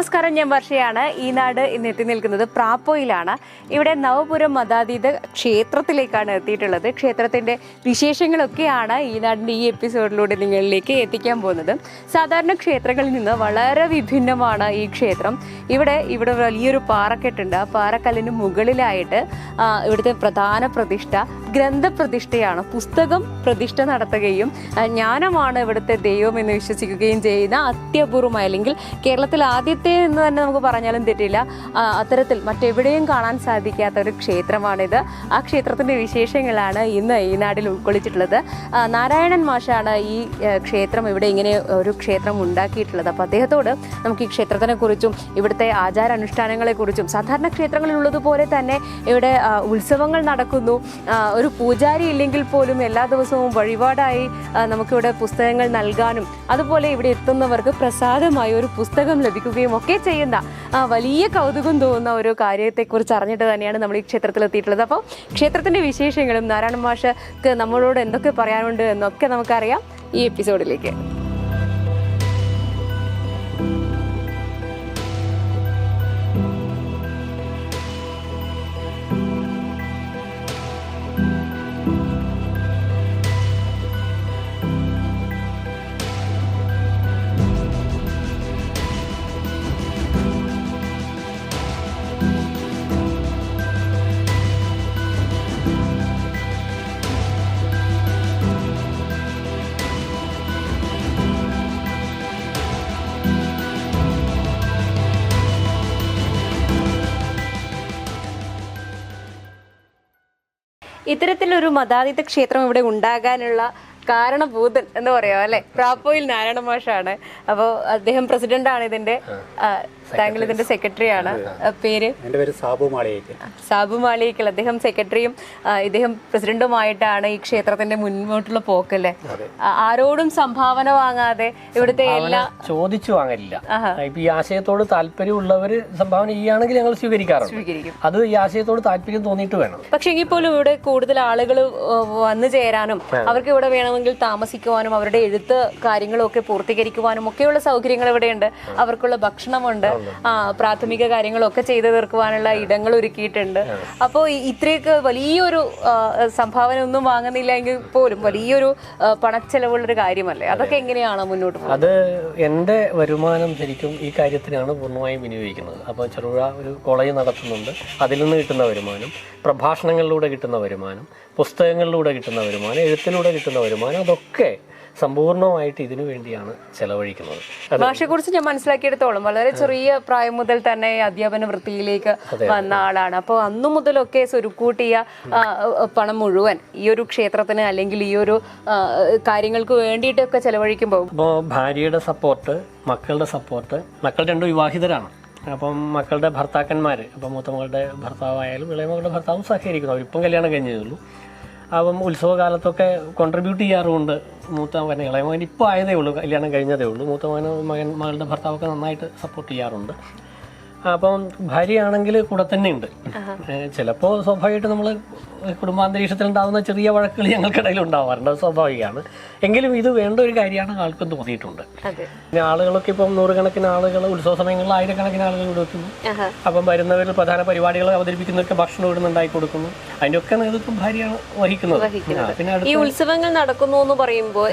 നമസ്കാരം ഞാൻ വർഷയാണ്. ഈ നാട് ഇന്ന് എത്തി നിൽക്കുന്നത് പ്രാപ്പോയിലാണ്. ഇവിടെ നവപുരം മതാതീത ക്ഷേത്രത്തിലേക്കാണ് എത്തിയിട്ടുള്ളത്. ക്ഷേത്രത്തിന്റെ വിശേഷങ്ങളൊക്കെയാണ് ഈ നാടിന്റെ ഈ എപ്പിസോഡിലൂടെ നിങ്ങളിലേക്ക് എത്തിക്കാൻ പോകുന്നത്. സാധാരണ ക്ഷേത്രങ്ങളിൽ നിന്ന് വളരെ വിഭിന്നമാണ് ഈ ക്ഷേത്രം. ഇവിടെ ഇവിടെ വലിയൊരു പാറക്കെട്ടുണ്ട്. ആ പാറക്കല്ലിന് മുകളിലായിട്ട് ഇവിടുത്തെ പ്രധാന പ്രതിഷ്ഠ ഗ്രന്ഥപ്രതിഷ്ഠയാണ്. പുസ്തകം പ്രതിഷ്ഠ നടത്തുകയും ജ്ഞാനമാണ് ഇവിടുത്തെ ദൈവം എന്ന് വിശ്വസിക്കുകയും ചെയ്യുന്ന അത്യപൂർവമായ അല്ലെങ്കിൽ കേരളത്തിൽ ആദ്യത്തെ എന്ന് തന്നെ നമുക്ക് പറഞ്ഞാലും തെറ്റില്ല. അത്തരത്തിൽ മറ്റെവിടെയും കാണാൻ സാധിക്കാത്ത ഒരു ക്ഷേത്രമാണിത്. ആ ക്ഷേത്രത്തിന്റെ വിശേഷങ്ങളാണ് ഇന്ന് ഈ നാടിൽ ഉൾക്കൊള്ളിച്ചിട്ടുള്ളത്. നാരായണൻ മാഷാണ് ഈ ക്ഷേത്രം ഇവിടെ ഇങ്ങനെ ഒരു ക്ഷേത്രം ഉണ്ടാക്കിയിട്ടുള്ളത്. അപ്പോൾ അദ്ദേഹത്തോട് നമുക്ക് ഈ ക്ഷേത്രത്തിനെ കുറിച്ചും ഇവിടുത്തെ ആചാരാനുഷ്ഠാനങ്ങളെക്കുറിച്ചും സാധാരണ ക്ഷേത്രങ്ങളിലുള്ളതുപോലെ തന്നെ ഇവിടെ ഉത്സവങ്ങൾ നടക്കുന്നു. ഒരു പൂജാരി ഇല്ലെങ്കിൽ പോലും എല്ലാ ദിവസവും വഴിപാടായി നമുക്കിവിടെ പുസ്തകങ്ങൾ നൽകാനും അതുപോലെ ഇവിടെ എത്തുന്നവർക്ക് പ്രസാദമായി ഒരു പുസ്തകം ലഭിക്കുകയും ഒക്കെ ചെയ്യുന്ന വലിയ കൗതുകം തോന്നുന്ന ഒരു കാര്യത്തെക്കുറിച്ച് അറിഞ്ഞിട്ട് തന്നെയാണ് നമ്മൾ ഈ ക്ഷേത്രത്തിൽ എത്തിയിട്ടുള്ളത് അപ്പോൾ ക്ഷേത്രത്തിന്റെ വിശേഷങ്ങളും നാരായണ മാഷക്ക് നമ്മളോട് എന്തൊക്കെ പറയാനുണ്ട് എന്നൊക്കെ നമുക്കറിയാം ഈ എപ്പിസോഡിലേക്ക്. ഇത്തരത്തിലൊരു മതാതീത ക്ഷേത്രം ഇവിടെ ഉണ്ടാകാനുള്ള കാരണഭൂതൻ എന്ന് പറയാം അല്ലെ? പ്രാപ്പോയിൽ നാരായണ മാഷാണ്. അപ്പോൾ അദ്ദേഹം പ്രസിഡന്റ് ആണ് ഇതിന്റെ താങ്കൾ ഇതിന്റെ സെക്രട്ടറി ആണ് പേര്? എന്റെ പേര് സാബു മാളിയേക്ക് സാബു മാളിയേക്കൽ. അദ്ദേഹം സെക്രട്ടറിയും ഇദ്ദേഹം പ്രസിഡന്റുമായിട്ടാണ് ഈ ക്ഷേത്രത്തിന്റെ മുന്നോട്ടുള്ള പോക്കല്ലേ? ആരോടും സംഭാവന വാങ്ങാതെ ഇവിടുത്തെ എല്ലാ ചോദിച്ചു വാങ്ങലില്ല. ഇപ്പൊ ഈ ആശയത്തോട് താല്പര്യമുള്ളവർ സംഭാവന ചെയ്യുകയാണെങ്കിൽ ഞങ്ങൾ സ്വീകരിക്കാറുണ്ട്. സ്വീകരിക്കും. അത് ഈ ആശയത്തോട് താല്പര്യം തോന്നിയിട്ട് വേണം. പക്ഷെ എങ്കിൽ പോലും ഇവിടെ കൂടുതൽ ആളുകൾ വന്നു ചേരാനും അവർക്ക് ഇവിടെ വേണമെങ്കിൽ താമസിക്കുവാനും അവരുടെ എഴുത്ത് കാര്യങ്ങളും ഒക്കെ പൂർത്തീകരിക്കുവാനും ഒക്കെയുള്ള സൗകര്യങ്ങൾ ഇവിടെയുണ്ട്. അവർക്കുള്ള ഭക്ഷണമുണ്ട്. ആ പ്രാഥമിക കാര്യങ്ങളൊക്കെ ചെയ്തു തീർക്കുവാനുള്ള ഇടങ്ങൾ ഒരുക്കിയിട്ടുണ്ട്. അപ്പോൾ ഇത്രയൊക്കെ വലിയൊരു സംഭാവന ഒന്നും വാങ്ങുന്നില്ല എങ്കിൽ പോലും വലിയൊരു പണച്ചെലവുള്ളൊരു കാര്യമല്ലേ? അതൊക്കെ എങ്ങനെയാണ് മുന്നോട്ട് പോകുന്നത്? അത് എന്റെ വരുമാനം ശരിക്കും ഈ കാര്യത്തിനാണ് പൂർണമായും വിനിയോഗിക്കുന്നത്. അപ്പോൾ ചെറുപുഴ ഒരു കോളേജ് നടത്തുന്നുണ്ട്. അതിൽ നിന്ന് കിട്ടുന്ന വരുമാനം പ്രഭാഷണങ്ങളിലൂടെ കിട്ടുന്ന വരുമാനം പുസ്തകങ്ങളിലൂടെ കിട്ടുന്ന വരുമാനം എഴുത്തിലൂടെ കിട്ടുന്ന വരുമാനം അതൊക്കെ സമ്പൂർണമായിട്ട് ഇതിനു വേണ്ടിയാണ് ചെലവഴിക്കുന്നത്. ഭാഷയെക്കുറിച്ച് ഞാൻ മനസ്സിലാക്കിയെടുത്തോളം വളരെ ചെറിയ പ്രായം മുതൽ തന്നെ അധ്യാപന വൃത്തിയിലേക്ക് വന്ന ആളാണ്. അപ്പോൾ അന്നു മുതലൊക്കെ സ്വരുക്കൂട്ടിയ പണം മുഴുവൻ ഈ ഒരു ക്ഷേത്രത്തിന് അല്ലെങ്കിൽ ഈ ഒരു കാര്യങ്ങൾക്ക് വേണ്ടിയിട്ടൊക്കെ ചെലവഴിക്കുമ്പോൾ അപ്പോൾ ഭാര്യയുടെ സപ്പോർട്ട് മക്കളുടെ സപ്പോർട്ട് മക്കൾ രണ്ടും വിവാഹിതരാണ്. അപ്പം മക്കളുടെ ഭർത്താക്കന്മാർ അപ്പം മൂത്തമകളുടെ ഭർത്താവായാലും ഇളയ മകളുടെ ഭർത്താവും സഹകരിക്കുന്നു. അവരിപ്പം കല്യാണം കഴിഞ്ഞേ ഉള്ളൂ. അപ്പം ഉത്സവകാലത്തൊക്കെ കോൺട്രിബ്യൂട്ട് ചെയ്യാറുമുണ്ട്. മൂത്ത മകൻ ഇളയ മകൻ ഇപ്പോൾ ആയതേ ഉള്ളൂ കല്യാണം കഴിഞ്ഞതേ ഉള്ളൂ. മൂത്ത മകൻ മകൻ മകളുടെ ഭർത്താവൊക്കെ നന്നായിട്ട് സപ്പോർട്ട് ചെയ്യാറുണ്ട്. അപ്പം ഭാര്യയാണെങ്കിൽ കൂടെ തന്നെ ഉണ്ട് ചിലപ്പോൾ സ്വാഭാവികമായിട്ട് നമ്മൾ കുടുംബാന്തരീക്ഷത്തിൽ ഉണ്ടാകുന്ന ചെറിയ വഴക്കുകൾ ഞങ്ങൾക്കിടയിൽ ഉണ്ടാവാറുണ്ട്. സ്വാഭാവികമാണ്. എങ്കിലും ഇത് വേണ്ട ഒരു കാര്യമാണ് ആൾക്കും തോന്നിയിട്ടുണ്ട്. പിന്നെ ആളുകളൊക്കെ ഇപ്പം നൂറുകണക്കിന് ആളുകൾ ഉത്സവ സമയങ്ങളിൽ ആയിരക്കണക്കിന് ആളുകൾ ഇവിടെ എത്തുന്നു അപ്പം വരുന്നവരിൽ പ്രധാന പരിപാടികൾ അവതരിപ്പിക്കുന്നവർക്ക് ഭക്ഷണം ഇവിടെ ഉണ്ടാക്കി കൊടുക്കുന്നു. അതിന്റെയൊക്കെ നേതൃത്വം ഭാര്യയാണ് വഹിക്കുന്നത്. പിന്നെ ഈ ഉത്സവങ്ങൾ നടക്കുന്നു എന്ന് പറയുമ്പോൾ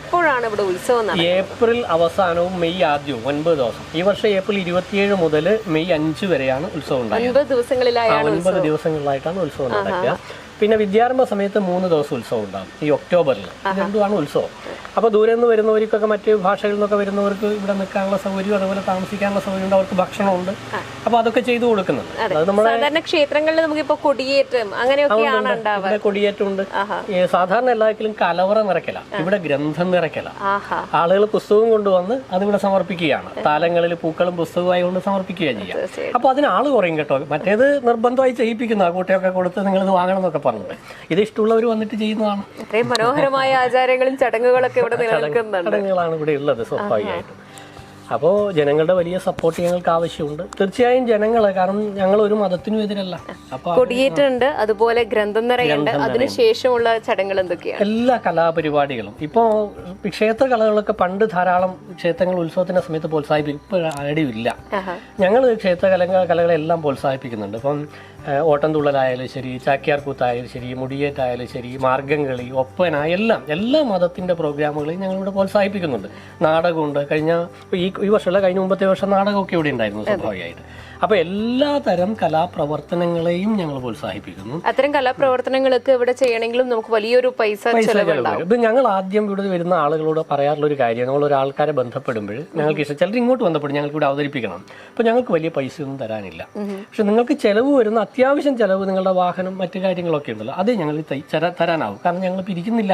എപ്പോഴാണ് ഇവിടെ ഉത്സവം ഏപ്രിൽ അവസാനവും മെയ് ആദ്യവും ഒൻപത് ദിവസം. ഈ വർഷം ഏപ്രിൽ ഇരുപത്തിയേഴ് മുതൽ മെയ് അഞ്ച് വരെയാണ് ഉത്സവം ഉണ്ടാകുന്നത് ഒൻപത് ദിവസങ്ങളിലായിട്ടാണ് ഉത്സവം നടക്കുക പിന്നെ വിദ്യാരംഭ സമയത്ത് മൂന്ന് ദിവസം ഉത്സവം ഉണ്ടാകും ഈ ഒക്ടോബറിൽ ഇത് രണ്ടുമാണ് ഉത്സവം? അപ്പോൾ ദൂരെ നിന്ന് വരുന്നവർക്കൊക്കെ മറ്റ് ഭാഷകളിൽ നിന്നൊക്കെ വരുന്നവർക്ക് ഇവിടെ നിൽക്കാനുള്ള സൗകര്യം അതുപോലെ താമസിക്കാനുള്ള സൗകര്യം ഉണ്ട് അവർക്ക് ഭക്ഷണമുണ്ട്. അപ്പോൾ അതൊക്കെ ചെയ്തു കൊടുക്കുന്നുണ്ട്. അത്. നമ്മുടെ സാധാരണ ക്ഷേത്രങ്ങളിൽ നമുക്കിപ്പോൾ കൊടിയേറ്റം അങ്ങനെയൊക്കെയാണ് കൊടിയേറ്റമുണ്ട് സാധാരണ എല്ലാത്തിലും കലവറ നിറയ്ക്കല. ഇവിടെ ഗ്രന്ഥം നിറയ്ക്കല. ആളുകൾ പുസ്തകം കൊണ്ടുവന്ന് അതിവിടെ സമർപ്പിക്കുകയാണ്. താലങ്ങളിൽ പൂക്കളും പുസ്തകമായി കൊണ്ട് സമർപ്പിക്കുകയാണ് ചെയ്യുക അപ്പോൾ അപ്പൊ അതിന് ആൾ കുറയും കേട്ടോ. മറ്റേത് നിർബന്ധമായി ചെയ്യിപ്പിക്കുന്ന. ആ കൂട്ടയൊക്കെ കൊടുത്ത് നിങ്ങൾ ഇത് വാങ്ങണം എന്നൊക്കെ പറഞ്ഞിട്ട്. ഇത് ഇഷ്ടമുള്ളവർ വന്നിട്ട് ചെയ്യുന്നതാണ്. ഇത്രയും മനോഹരമായ ആചാരങ്ങളും ചടങ്ങുകളൊക്കെ ഇവിടെ നിലനിൽക്കുന്നുണ്ട്. ചടങ്ങുകളാണ് ഇവിടെ ഉള്ളത് സ്വാഭാവികമായിട്ടും. അപ്പോൾ ജനങ്ങളുടെ വലിയ സപ്പോർട്ട് ഞങ്ങൾക്ക് ആവശ്യമുണ്ട്. തീർച്ചയായും ജനങ്ങൾ കാരണം ഞങ്ങൾ ഒരു മതത്തിനും എതിരല്ല. കൊടിയേറ്റുണ്ട് അതുപോലെ ഗ്രന്ഥം നിറയുണ്ട്. അതിനുശേഷമുള്ള ചടങ്ങുകൾ എന്തൊക്കെയാണ്? എല്ലാ കലാപരിപാടികളും. ഇപ്പോൾ ക്ഷേത്ര കലകളൊക്കെ പണ്ട് ധാരാളം ക്ഷേത്രങ്ങൾ ഉത്സവത്തിന്റെ സമയത്ത് പ്രോത്സാഹിപ്പിക്കും. ഇപ്പോൾ ആടിയില്ല ഇല്ല. ഞങ്ങൾ ക്ഷേത്ര കല കലകളെല്ലാം പ്രോത്സാഹിപ്പിക്കുന്നുണ്ട്. ഇപ്പം ഓട്ടംതുള്ളലായാലും ശരി ചാക്യാർകൂത്തായാലും ശരി മുടിയേറ്റായാലും ശരി മാർഗംകളി ഒപ്പന എല്ലാം എല്ലാ മതത്തിന്റെ പ്രോഗ്രാമുകളെയും ഞങ്ങളിവിടെ പ്രോത്സാഹിപ്പിക്കുന്നുണ്ട്. നാടകമുണ്ട്. കഴിഞ്ഞ ഈ ഈ വർഷമല്ല കഴിഞ്ഞ മുമ്പത്തെ വർഷം നാടകമൊക്കെ ഇവിടെ ഉണ്ടായിരുന്നു സ്വാഭാവികമായിട്ട്. അപ്പോൾ എല്ലാ തരം കലാപ്രവർത്തനങ്ങളെയും ഞങ്ങൾ പ്രോത്സാഹിപ്പിക്കുന്നു. അത്തരം കലാപ്രവർത്തനങ്ങളൊക്കെ ഇവിടെ ചെയ്യണമെങ്കിലും നമുക്ക് വലിയൊരു പൈസ ഇപ്പൊ ഇത് ഞങ്ങൾ ആദ്യം ഇവിടെ വരുന്ന ആളുകളോട് പറയാറുള്ള ഒരു കാര്യം നമ്മൾ ഒരാൾക്കാരെ ബന്ധപ്പെടുമ്പോൾ ഞങ്ങൾക്ക് ഇഷ്ടം ചിലർ ഇങ്ങോട്ട് ബന്ധപ്പെടും ഞങ്ങൾക്ക് ഇവിടെ അവതരിപ്പിക്കണം. അപ്പോൾ ഞങ്ങൾക്ക് വലിയ പൈസ ഒന്നും തരാനില്ല പക്ഷെ നിങ്ങൾക്ക് ചെലവ് വരുന്ന അത്യാവശ്യം ചെലവ് നിങ്ങളുടെ വാഹനം മറ്റു കാര്യങ്ങളൊക്കെ ഉണ്ടല്ലോ അത് ഞങ്ങൾ തരാനാവും. കാരണം ഞങ്ങൾ പിരിക്കുന്നില്ല.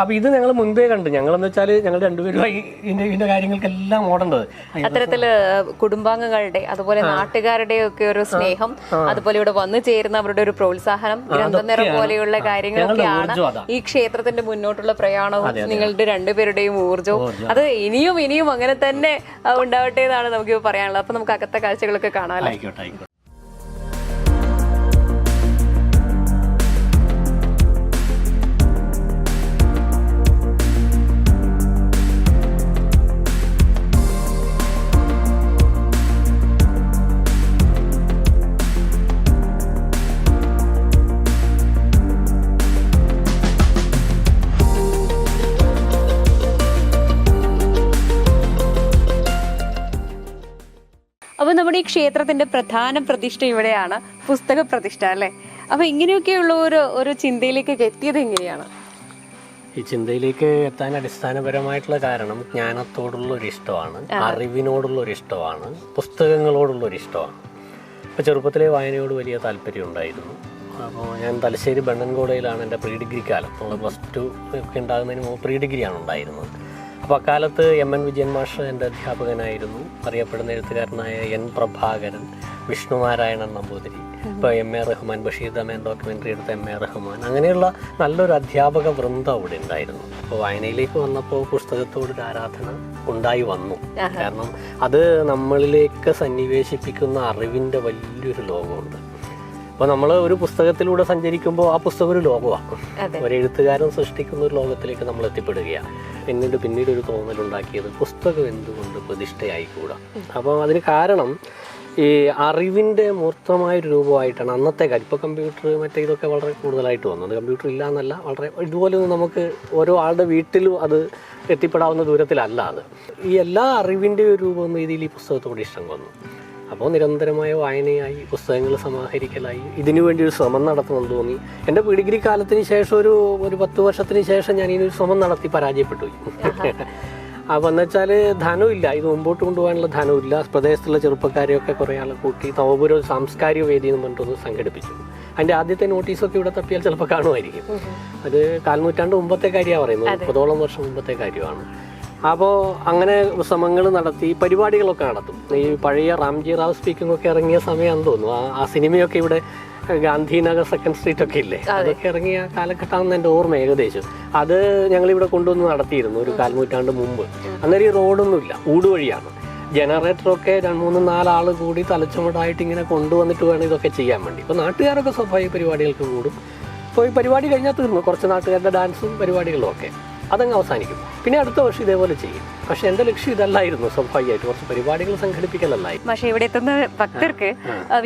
അപ്പൊ ഇത് ഞങ്ങൾ മുൻപേ കണ്ട്. ഞങ്ങളെന്ന് വെച്ചാൽ ഞങ്ങൾ രണ്ടുപേരുമായി ഇതിന്റെ ഇതിന്റെ കാര്യങ്ങൾക്കെല്ലാം ഓടേണ്ടത്. അത്തരത്തിൽ കുടുംബാംഗങ്ങളുടെ അതുപോലെ നാട്ടുകാരുടെ ഒക്കെ ഒരു സ്നേഹം അതുപോലെ ഇവിടെ വന്നു ചേരുന്ന അവരുടെ ഒരു പ്രോത്സാഹനം ഗ്രന്ഥനിറം പോലെയുള്ള കാര്യങ്ങളൊക്കെയാണ് ഈ ക്ഷേത്രത്തിന്റെ മുന്നോട്ടുള്ള പ്രയാണവും നിങ്ങളുടെ രണ്ടുപേരുടെയും ഊർജവും. അത് ഇനിയും ഇനിയും അങ്ങനെ തന്നെ ഉണ്ടാവട്ടെ എന്നാണ് നമുക്ക് പറയാനുള്ളത്. അപ്പൊ നമുക്ക് അകത്തെ കാഴ്ചകളൊക്കെ കാണാമല്ലോ നമ്മുടെ ഈ ക്ഷേത്രത്തിന്റെ പ്രധാന പ്രതിഷ്ഠ ഇവിടെയാണ് പുസ്തക പ്രതിഷ്ഠ അല്ലെ? അപ്പൊ ഇങ്ങനെയൊക്കെയുള്ള ഒരു ഒരു ചിന്തയിലേക്ക് എത്തിയത് എങ്ങനെയാണ്? ഈ ചിന്തയിലേക്ക് എത്താൻ അടിസ്ഥാനപരമായിട്ടുള്ള കാരണം ജ്ഞാനത്തോടുള്ള ഒരു ഇഷ്ടമാണ് അറിവിനോടുള്ള ഒരു ഇഷ്ടമാണ് പുസ്തകങ്ങളോടുള്ള ഒരു ഇഷ്ടമാണ്. ഇപ്പൊ ചെറുപ്പത്തിലെ വായനയോട് വലിയ താല്പര്യം ഉണ്ടായിരുന്നു. അപ്പോൾ ഞാൻ തലശ്ശേരി ബണ്ണൻകോടയിലാണ് എന്റെ പ്രീ ഡിഗ്രി കാലം നമ്മൾ പ്ലസ് ടു ഒക്കെ ഉണ്ടാകുന്നതിന് മുമ്പ് പ്രീ ഡിഗ്രിയാണ് ഉണ്ടായിരുന്നത്. അപ്പോൾ അക്കാലത്ത് എം എൻ വിജയൻ മാഷ് എന്റെ അധ്യാപകനായിരുന്നു. അറിയപ്പെടുന്ന എഴുത്തുകാരനായ എൻ പ്രഭാകരൻ വിഷ്ണുനാരായണൻ നമ്പൂതിരി ഇപ്പോൾ M A Rahman Basheer the man documentary എടുത്ത എം എ റഹ്മാൻ. അങ്ങനെയുള്ള നല്ലൊരു അധ്യാപക വൃന്ദം അവിടെ ഉണ്ടായിരുന്നു. അപ്പോൾ വായനയിലേക്ക് വന്നപ്പോൾ പുസ്തകത്തോടൊരു ആരാധന ഉണ്ടായി വന്നു. കാരണം അത് നമ്മളിലേക്ക് സന്നിവേശിപ്പിക്കുന്ന അറിവിന്റെ വലിയൊരു ലോകമുണ്ട്. അപ്പോൾ നമ്മൾ ഒരു പുസ്തകത്തിലൂടെ സഞ്ചരിക്കുമ്പോൾ ആ പുസ്തകം ഒരു ലോകമാണ് ഒരു എഴുത്തുകാരൻ സൃഷ്ടിക്കുന്ന ഒരു ലോകത്തിലേക്ക് നമ്മൾ എത്തിപ്പെടുകയാണ്. പിന്നീട് പിന്നീട് ഒരു തോന്നലുണ്ടാക്കിയത് പുസ്തകം എന്തുകൊണ്ട് പ്രതിഷ്ഠയായിക്കൂടാ? അപ്പോൾ അതിന് കാരണം ഈ അറിവിന്റെ മൂർത്തമായ ഒരു രൂപമായിട്ടാണ് അന്നത്തെ കാര്യം ഇപ്പോൾ കമ്പ്യൂട്ടർ മറ്റേ ഇതൊക്കെ വളരെ കൂടുതലായിട്ട് വന്നത് കമ്പ്യൂട്ടർ ഇല്ല എന്നല്ല വളരെ ഇതുപോലെ നമുക്ക് ഓരോ ആളുടെ വീട്ടിലും അത് എത്തിപ്പെടാവുന്ന ദൂരത്തിലല്ല അത്. ഈ എല്ലാ അറിവിന്റെ ഒരു രൂപം രീതിയിൽ ഈ പുസ്തകത്തോട് ഇഷ്ടം വന്നു അപ്പോൾ നിരന്തരമായ വായനയായി പുസ്തകങ്ങൾ സമാഹരിക്കലായി. ഇതിനു വേണ്ടി ഒരു ശ്രമം നടത്തണമെന്ന് തോന്നി. എന്റെ ഡിഗ്രി കാലത്തിന് ശേഷം ഒരു ഒരു പത്ത് വർഷത്തിന് ശേഷം ഞാൻ ഇതിനൊരു ശ്രമം നടത്തി പരാജയപ്പെട്ടു പോയി. അപ്പോൾ എന്ന് വെച്ചാൽ ധനമില്ല. ഇത് മുമ്പോട്ട് കൊണ്ടുപോകാനുള്ള ധനമില്ല. പ്രദേശത്തുള്ള ചെറുപ്പക്കാരെയൊക്കെ കുറേ ആൾ കൂട്ടി നവപുര സാംസ്കാരിക വേദി എന്ന് പറഞ്ഞിട്ടൊന്ന് സംഘടിപ്പിച്ചു. അതിന്റെ ആദ്യത്തെ നോട്ടീസൊക്കെ ഇവിടെ തപ്പിയാൽ ചിലപ്പോൾ കാണുമായിരിക്കും. അത് കാൽനൂറ്റാണ്ട് മുമ്പത്തെ കാര്യമാണ് പറയുന്നത്. മുപ്പതോളം വർഷം മുമ്പത്തെ കാര്യമാണ്. അപ്പോൾ അങ്ങനെ ശ്രമങ്ങൾ നടത്തി പരിപാടികളൊക്കെ നടത്തും. ഈ പഴയ റാംജി റാവ് സ്പീക്കിംഗ് ഒക്കെ ഇറങ്ങിയ സമയമാണെന്ന് തോന്നുന്നു. ആ ആ സിനിമയൊക്കെ ഇവിടെ ഗാന്ധിനഗർ സെക്കൻഡ് സ്ട്രീറ്റ് ഒക്കെ ഇല്ലേ? അതൊക്കെ ഇറങ്ങിയ കാലഘട്ടമാണെന്ന് എന്റെ ഓർമ്മ ഏകദേശം. അത് ഞങ്ങൾ ഇവിടെ കൊണ്ടുവന്ന് നടത്തിയിരുന്നു ഒരു കാൽനൂറ്റാണ്ട് മുമ്പ്. അന്നേരം ഈ റോഡൊന്നുമില്ല ഊടുവഴിയാണ് ജനറേറ്ററൊക്കെ രണ്ട് മൂന്ന് നാലാൾ കൂടി തലച്ചുമടായിട്ട് ഇങ്ങനെ കൊണ്ടുവന്നിട്ട് വേണം ഇതൊക്കെ ചെയ്യാൻ വേണ്ടി. ഇപ്പോൾ നാട്ടുകാരൊക്കെ സ്വാഭാവിക പരിപാടികൾക്ക് കൂടും. അപ്പോൾ ഈ പരിപാടി കഴിഞ്ഞാൽ തീർന്നു. കുറച്ച് നാട്ടുകാരുടെ ഡാൻസും പരിപാടികളും ഒക്കെ. അതങ്ങ് അവസാനിക്കും. പിന്നെ അടുത്ത വർഷം ഇതേപോലെ ചെയ്യും. പക്ഷെ എന്റെ ലക്ഷ്യം ഇതല്ലായിരുന്നു സ്വാഭാവികമായിട്ട്. കുറച്ച് പരിപാടികൾ സംഘടിപ്പിക്കലല്ലായിരുന്നു. പക്ഷെ ഇവിടെ എത്തുന്ന ഭക്തർക്ക്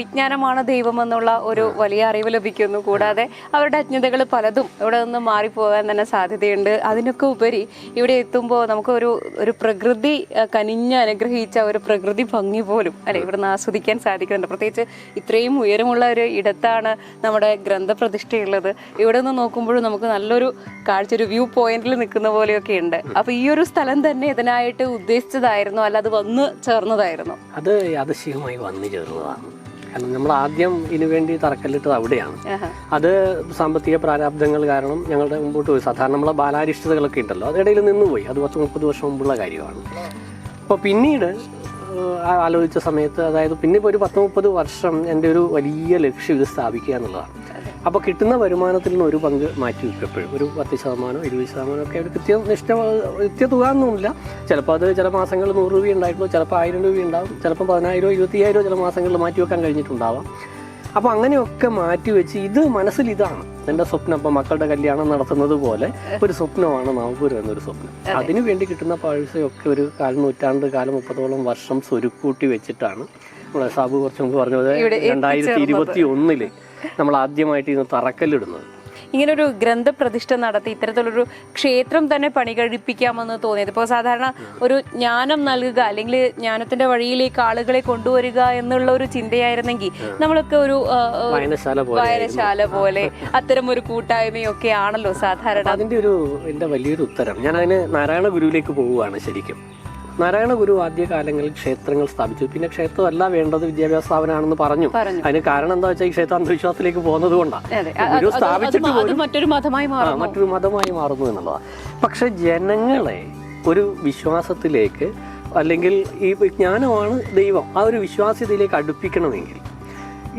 വിജ്ഞാനമാണ് ദൈവം എന്നുള്ള ഒരു വലിയ അറിവ് ലഭിക്കുന്നു. കൂടാതെ അവരുടെ അജ്ഞതകൾ പലതും ഇവിടെ നിന്ന് മാറിപ്പോകാൻ തന്നെ സാധ്യതയുണ്ട്. അതിനൊക്കെ ഉപരി ഇവിടെ എത്തുമ്പോൾ നമുക്ക് ഒരു ഒരു പ്രകൃതി കനിഞ്ഞ് അനുഗ്രഹിച്ച ഒരു പ്രകൃതി ഭംഗി പോലും അല്ലെ ഇവിടുന്ന് ആസ്വദിക്കാൻ സാധിക്കുന്നുണ്ട്. പ്രത്യേകിച്ച് ഇത്രയും ഉയരമുള്ള ഒരു ഇടത്താണ് നമ്മുടെ ഗ്രന്ഥപ്രതിഷ്ഠയുള്ളത്. ഇവിടെ നിന്ന് നോക്കുമ്പോഴും നമുക്ക് നല്ലൊരു കാഴ്ച ഒരു വ്യൂ പോയിന്റിൽ നിൽക്കുന്ന പോലെയൊക്കെ ഉണ്ട്. അപ്പൊ ഈ ഒരു സ്ഥലം തന്നെ ഇതിനായിട്ട് ഉദ്ദേശിച്ചതായിരുന്നു അല്ല അത് വന്ന് ചേർന്നതായിരുന്നു? അത് യാദശികമായി വന്നു ചേർന്നതാണ്. കാരണം നമ്മൾ ആദ്യം ഇതിനു വേണ്ടി തറക്കല്ലിട്ടത് അവിടെയാണ്. അത് സാമ്പത്തിക പ്രാരാബ്ദങ്ങൾ കാരണം ഞങ്ങളുടെ മുമ്പോട്ട് പോയി. സാധാരണ നമ്മളെ ബാലാരിഷ്ടതകളൊക്കെ ഉണ്ടല്ലോ അതിടയിൽ നിന്നുപോയി അത് പത്ത് മുപ്പത് വർഷം മുമ്പുള്ള കാര്യമാണ്. അപ്പോൾ പിന്നീട് ആലോചിച്ച സമയത്ത് അതായത് പിന്നെ ഇപ്പോൾ ഒരു പത്ത് മുപ്പത് വർഷം എന്റെ ഒരു വലിയ ലക്ഷ്യം ഇത് സ്ഥാപിക്കുക എന്നുള്ളതാണ്. അപ്പോൾ കിട്ടുന്ന വരുമാനത്തിൽ നിന്ന് ഒരു പങ്ക് മാറ്റി വയ്ക്കും എപ്പോഴും ഒരു പത്ത് ശതമാനം ഇരുപത് ശതമാനം ഒക്കെ ഒരു കൃത്യ തുക ഒന്നുമില്ല ചിലപ്പോൾ അത് ചില മാസങ്ങളിൽ നൂറ് രൂപ ഉണ്ടായിട്ടുള്ളൂ ചിലപ്പോൾ ആയിരം രൂപ ഉണ്ടാവും ചിലപ്പോൾ പതിനായിരോ ഇരുപത്തിയായിരോ ചില മാസങ്ങളിൽ മാറ്റി വെക്കാൻ കഴിഞ്ഞിട്ടുണ്ടാവാം. അപ്പോൾ അങ്ങനെയൊക്കെ മാറ്റി വെച്ച് ഇത് മനസ്സിൽ ഇതാണ്. എന്റെ സ്വപ്നം അപ്പോൾ മക്കളുടെ കല്യാണം നടത്തുന്നത് പോലെ ഒരു സ്വപ്നമാണ് നവപുരം എന്നൊരു സ്വപ്നം. അതിനു വേണ്ടി കിട്ടുന്ന പൈസയൊക്കെ ഒരു കാൽ നൂറ്റാണ്ട് കാലം മുപ്പതോളം വർഷം സ്വരുക്കൂട്ടി വെച്ചിട്ടാണ്. നമ്മുടെ സാബു കുറച്ച് മുമ്പ് പറഞ്ഞത് രണ്ടായിരത്തി ഇരുപത്തി ഒന്നിൽ നമ്മൾ ആദ്യമായിട്ട് ഇന്ന് തറക്കല്ലിടുന്നത്. ഇങ്ങനൊരു ഗ്രന്ഥപ്രതിഷ്ഠ നടത്തി ഇത്തരത്തിലൊരു ക്ഷേത്രം തന്നെ പണി കഴിപ്പിക്കാമെന്ന് തോന്നിയത്. ഇപ്പോൾ സാധാരണ ഒരു ജ്ഞാനം നൽകുക അല്ലെങ്കിൽ ജ്ഞാനത്തിന്റെ വഴിയിലേക്ക് ആളുകളെ കൊണ്ടുവരിക എന്നുള്ള ഒരു ചിന്തയായിരുന്നെങ്കിൽ നമ്മളൊക്കെ ഒരു വായനശാല പോലെ അത്തരം ഒരു കൂട്ടായ്മയൊക്കെ ആണല്ലോ സാധാരണ. അതിന്റെ ഒരു എന്റെ വലിയൊരു ഉത്തരം. ഞാൻ അതിന് നാരായണ ഗുരുവിലേക്ക് പോവുകയാണ് ശരിക്കും. നാരായണ ഗുരു ആദ്യകാലങ്ങളിൽ ക്ഷേത്രങ്ങൾ സ്ഥാപിച്ചു. പിന്നെ ക്ഷേത്രമല്ല വേണ്ടത് വിദ്യാഭ്യാസ സ്ഥാപനമാണെന്ന് പറഞ്ഞു. അതിന് കാരണം എന്താ വെച്ചാൽ ഈ ക്ഷേത്ര അന്ധവിശ്വാസത്തിലേക്ക് പോകുന്നത് കൊണ്ടാണ് സ്ഥാപിച്ചിട്ട് മറ്റൊരു മതമായി മറ്റൊരു മതമായി മാറുന്നു എന്നുള്ളതാണ് പക്ഷെ ജനങ്ങളെ ഒരു വിശ്വാസത്തിലേക്ക് അല്ലെങ്കിൽ ഈ ജ്ഞാനമാണ് ദൈവം. ആ ഒരു വിശ്വാസ്യതയിലേക്ക് അടുപ്പിക്കണമെങ്കിൽ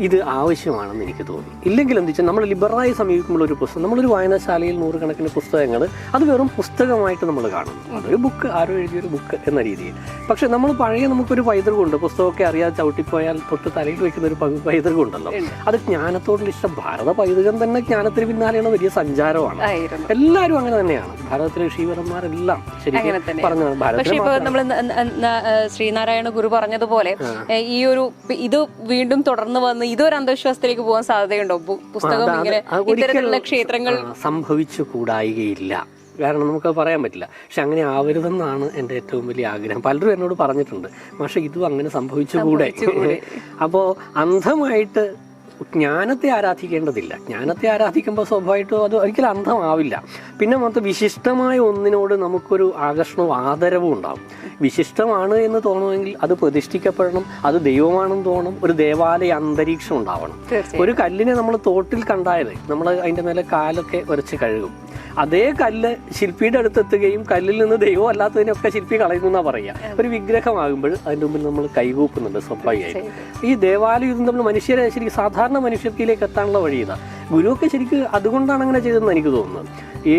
ഇത് ആവശ്യമാണെന്ന് എനിക്ക് തോന്നി. ഇല്ലെങ്കിൽ എന്താ വെച്ചാൽ നമ്മൾ ലിബറലായി സമീപിക്കുമ്പോൾ ഒരു പുസ്തകം നമ്മളൊരു വായനശാലയിൽ നൂറുകണക്കിന് പുസ്തകങ്ങൾ അത് വെറും പുസ്തകമായിട്ട് നമ്മൾ കാണുന്നു. അതൊരു ബുക്ക് ആരോ എഴുതിയൊരു ബുക്ക് എന്ന രീതിയിൽ. പക്ഷേ നമ്മൾ പഴയ നമുക്കൊരു പൈതൃകമുണ്ട്. പുസ്തകമൊക്കെ അറിയാതെ ചവിട്ടിപ്പോയാൽ തൊട്ട് തലയിൽ വെക്കുന്ന ഒരു പൈതൃകം ഉണ്ടല്ലോ അത് ജ്ഞാനത്തോടുള്ള ഇഷ്ടം. ഭാരത പൈതൃകം തന്നെ ജ്ഞാനത്തിന് പിന്നാലെയാണ് വലിയ സഞ്ചാരമാണ്. എല്ലാവരും അങ്ങനെ തന്നെയാണ്. ഭാരതത്തിലെ ഋഷീവരന്മാരെല്ലാം ശരിക്കും തന്നെ. പറഞ്ഞു പക്ഷെ ഭാരതത്തിലെ നമ്മൾ ശ്രീനാരായണ ഗുരു പറഞ്ഞതുപോലെ ഈ ഒരു ഇത് വീണ്ടും തുടർന്ന് വന്ന് ഇതൊരു അന്ധവിശ്വാസത്തിലേക്ക് പോകാൻ സാധ്യതയുണ്ടോ? പുസ്തകം ഇങ്ങനെ ഇത്തരത്തിലുള്ള ക്ഷേത്രങ്ങൾ സംഭവിച്ചു കൂടായികയില്ല. കാരണം നമുക്ക് പറയാൻ പറ്റില്ല. പക്ഷെ അങ്ങനെ ആവരുതെന്നാണ് എന്റെ ഏറ്റവും വലിയ ആഗ്രഹം. പലരും എന്നോട് പറഞ്ഞിട്ടുണ്ട് പക്ഷെ ഇതും അങ്ങനെ സംഭവിച്ചുകൂടെ അപ്പോൾ അന്ധമായിട്ട് ജ്ഞാനത്തെ ആരാധിക്കേണ്ടതില്ല. ജ്ഞാനത്തെ ആരാധിക്കുമ്പോൾ സ്വാഭാവികമായിട്ടും അത് ഒരിക്കലും അന്ധമാവില്ല. പിന്നെ മാത്രം വിശിഷ്ടമായ ഒന്നിനോട് നമുക്കൊരു ആകർഷണവും ആദരവും ഉണ്ടാവും. വിശിഷ്ടമാണ് എന്ന് തോന്നുമെങ്കിൽ അത് പ്രതിഷ്ഠിക്കപ്പെടണം അത് ദൈവമാണെന്ന് തോന്നണം ഒരു ദേവാലയ അന്തരീക്ഷം ഉണ്ടാവണം. ഒരു കല്ലിനെ നമ്മൾ തോട്ടിൽ കണ്ടായത് നമ്മൾ അതിന്റെ മേലെ കാലൊക്കെ ഉരച്ച് കഴുകും. അതേ കല്ല് ശില്പിയുടെ അടുത്തെത്തുകയും കല്ലിൽ നിന്ന് ദൈവം അല്ലാത്തതിനൊക്കെ ശില്പി കളയുന്നു എന്നാ പറയുക. ഒരു വിഗ്രഹമാകുമ്പോൾ അതിന്റെ മുമ്പിൽ നമ്മൾ കൈകൂപ്പുന്നുണ്ട് സ്വാഭാവികമായിട്ട്. ഈ ദേവാലയം ഇത് നമ്മൾ മനുഷ്യരെ ശരിക്കും സാധാരണ മനുഷ്യത്തിലേക്ക് എത്താനുള്ള വഴി ഇതാ ഗുരുവൊക്കെ ശരിക്കും അതുകൊണ്ടാണ് അങ്ങനെ ചെയ്തതെന്ന് എനിക്ക് തോന്നുന്നത്. ഈ